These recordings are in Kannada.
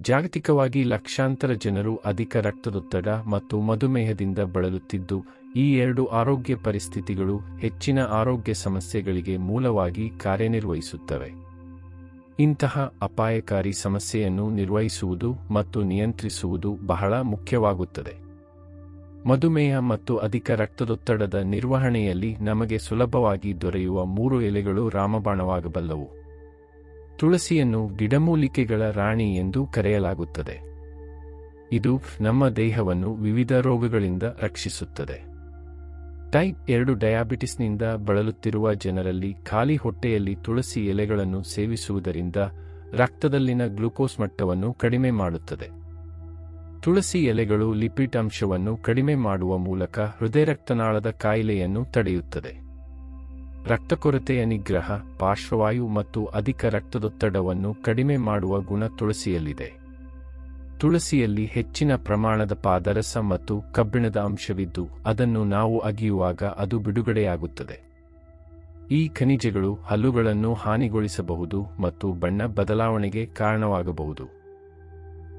ಜಾಗತಿಕವಾಗಿ ಲಕ್ಷಾಂತರ ಜನರು ಅಧಿಕ ರಕ್ತದೊತ್ತಡ ಮತ್ತು ಮಧುಮೇಹದಿಂದ ಬಳಲುತ್ತಿದ್ದು, ಈ ಎರಡು ಆರೋಗ್ಯ ಪರಿಸ್ಥಿತಿಗಳು ಹೆಚ್ಚಿನ ಆರೋಗ್ಯ ಸಮಸ್ಯೆಗಳಿಗೆ ಮೂಲವಾಗಿ ಕಾರ್ಯನಿರ್ವಹಿಸುತ್ತವೆ. ಇಂತಹ ಅಪಾಯಕಾರಿ ಸಮಸ್ಯೆಯನ್ನು ನಿರ್ವಹಿಸುವುದು ಮತ್ತು ನಿಯಂತ್ರಿಸುವುದು ಬಹಳ ಮುಖ್ಯವಾಗುತ್ತದೆ. ಮಧುಮೇಹ ಮತ್ತು ಅಧಿಕ ರಕ್ತದೊತ್ತಡದ ನಿರ್ವಹಣೆಯಲ್ಲಿ ನಮಗೆ ಸುಲಭವಾಗಿ ದೊರೆಯುವ ಮೂರು ಎಲೆಗಳು ರಾಮಬಾಣವಾಗಬಲ್ಲವು. ತುಳಸಿಯನ್ನು ಗಿಡಮೂಲಿಕೆಗಳ ರಾಣಿ ಎಂದು ಕರೆಯಲಾಗುತ್ತದೆ. ಇದು ನಮ್ಮ ದೇಹವನ್ನು ವಿವಿಧ ರೋಗಗಳಿಂದ ರಕ್ಷಿಸುತ್ತದೆ. ಟೈಪ್ ಎರಡು ಡಯಾಬಿಟಿಸ್ನಿಂದ ಬಳಲುತ್ತಿರುವ ಜನರಲ್ಲಿ ಖಾಲಿ ಹೊಟ್ಟೆಯಲ್ಲಿ ತುಳಸಿ ಎಲೆಗಳನ್ನು ಸೇವಿಸುವುದರಿಂದ ರಕ್ತದಲ್ಲಿನ ಗ್ಲುಕೋಸ್ ಮಟ್ಟವನ್ನು ಕಡಿಮೆ ಮಾಡುತ್ತದೆ. ತುಳಸಿ ಎಲೆಗಳು ಲಿಪಿಡ್ ಅಂಶವನ್ನು ಕಡಿಮೆ ಮಾಡುವ ಮೂಲಕ ಹೃದಯ ರಕ್ತನಾಳದ ಕಾಯಿಲೆಯನ್ನು ತಡೆಯುತ್ತದೆ. ರಕ್ತಕೊರತೆಯ ನಿಗ್ರಹ, ಪಾರ್ಶ್ವವಾಯು ಮತ್ತು ಅಧಿಕ ರಕ್ತದೊತ್ತಡವನ್ನು ಕಡಿಮೆ ಮಾಡುವ ಗುಣ ತುಳಸಿಯಲ್ಲಿದೆ. ತುಳಸಿಯಲ್ಲಿ ಹೆಚ್ಚಿನ ಪ್ರಮಾಣದ ಪಾದರಸ ಮತ್ತು ಕಬ್ಬಿಣದ ಅಂಶವಿದ್ದು, ಅದನ್ನು ನಾವು ಅಗಿಯುವಾಗ ಅದು ಬಿಡುಗಡೆಯಾಗುತ್ತದೆ. ಈ ಖನಿಜಗಳು ಹಲ್ಲುಗಳನ್ನು ಹಾನಿಗೊಳಿಸಬಹುದು ಮತ್ತು ಬಣ್ಣ ಬದಲಾವಣೆಗೆ ಕಾರಣವಾಗಬಹುದು.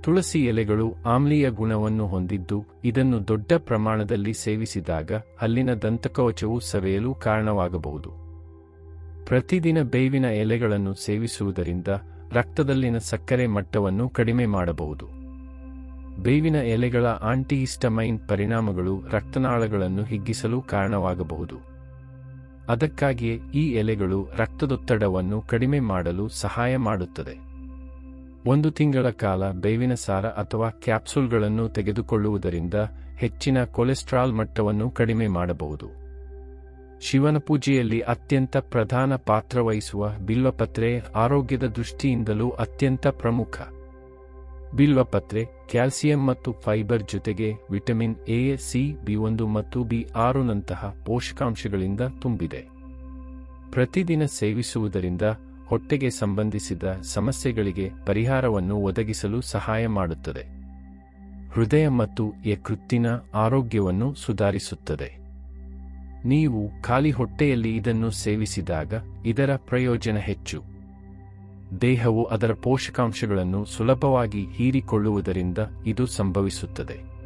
ತುಳಸಿ ಎಲೆಗಳು ಆಮ್ಲೀಯ ಗುಣವನ್ನು ಹೊಂದಿದ್ದು ಇದನ್ನು ದೊಡ್ಡ ಪ್ರಮಾಣದಲ್ಲಿ ಸೇವಿಸಿದಾಗ ಅಲ್ಲಿನ ದಂತಕವಚವು ಸವೆಯಲು ಕಾರಣವಾಗಬಹುದು. ಪ್ರತಿದಿನ ಬೇವಿನ ಎಲೆಗಳನ್ನು ಸೇವಿಸುವುದರಿಂದ ರಕ್ತದಲ್ಲಿನ ಸಕ್ಕರೆ ಮಟ್ಟವನ್ನು ಕಡಿಮೆ ಮಾಡಬಹುದು. ಬೇವಿನ ಎಲೆಗಳ ಆಂಟಿಹಿಸ್ಟಮೈನ್ ಪರಿಣಾಮಗಳು ರಕ್ತನಾಳಗಳನ್ನು ಹಿಗ್ಗಿಸಲು ಕಾರಣವಾಗಬಹುದು. ಅದಕ್ಕಾಗಿಯೇ ಈ ಎಲೆಗಳು ರಕ್ತದೊತ್ತಡವನ್ನು ಕಡಿಮೆ ಮಾಡಲು ಸಹಾಯ ಮಾಡುತ್ತದೆ. ಒಂದು ತಿಂಗಳ ಕಾಲ ಬೇವಿನ ಸಾರ ಅಥವಾ ಕ್ಯಾಪ್ಸೂಲ್ಗಳನ್ನು ತೆಗೆದುಕೊಳ್ಳುವುದರಿಂದ ಹೆಚ್ಚಿನ ಕೊಲೆಸ್ಟ್ರಾಲ್ ಮಟ್ಟವನ್ನು ಕಡಿಮೆ ಮಾಡಬಹುದು. ಶಿವನ ಪೂಜೆಯಲ್ಲಿ ಅತ್ಯಂತ ಪ್ರಧಾನ ಪಾತ್ರ ವಹಿಸುವ ಬಿಲ್ವಪತ್ರೆ ಆರೋಗ್ಯದ ದೃಷ್ಟಿಯಿಂದಲೂ ಅತ್ಯಂತ ಪ್ರಮುಖ. ಬಿಲ್ವಪತ್ರೆ, ಕ್ಯಾಲ್ಸಿಯಂ ಮತ್ತು ಫೈಬರ್ ಜೊತೆಗೆ ವಿಟಮಿನ್ ಎ, ಸಿ, ಬಿ ಒಂದು ಮತ್ತು ಬಿ ಆರುನಂತಹ ಪೋಷಕಾಂಶಗಳಿಂದ ತುಂಬಿದೆ. ಪ್ರತಿದಿನ ಸೇವಿಸುವುದರಿಂದ ಹೊಟ್ಟೆಗೆ ಸಂಬಂಧಿಸಿದ ಸಮಸ್ಯೆಗಳಿಗೆ ಪರಿಹಾರವನ್ನು ಒದಗಿಸಲು ಸಹಾಯ ಮಾಡುತ್ತದೆ. ಹೃದಯ ಮತ್ತು ಯಕೃತ್ತಿನ ಆರೋಗ್ಯವನ್ನು ಸುಧಾರಿಸುತ್ತದೆ. ನೀವು ಖಾಲಿ ಹೊಟ್ಟೆಯಲ್ಲಿ ಇದನ್ನು ಸೇವಿಸಿದಾಗ ಇದರ ಪ್ರಯೋಜನ ಹೆಚ್ಚು. ದೇಹವು ಅದರ ಪೋಷಕಾಂಶಗಳನ್ನು ಸುಲಭವಾಗಿ ಹೀರಿಕೊಳ್ಳುವುದರಿಂದ ಇದು ಸಂಭವಿಸುತ್ತದೆ.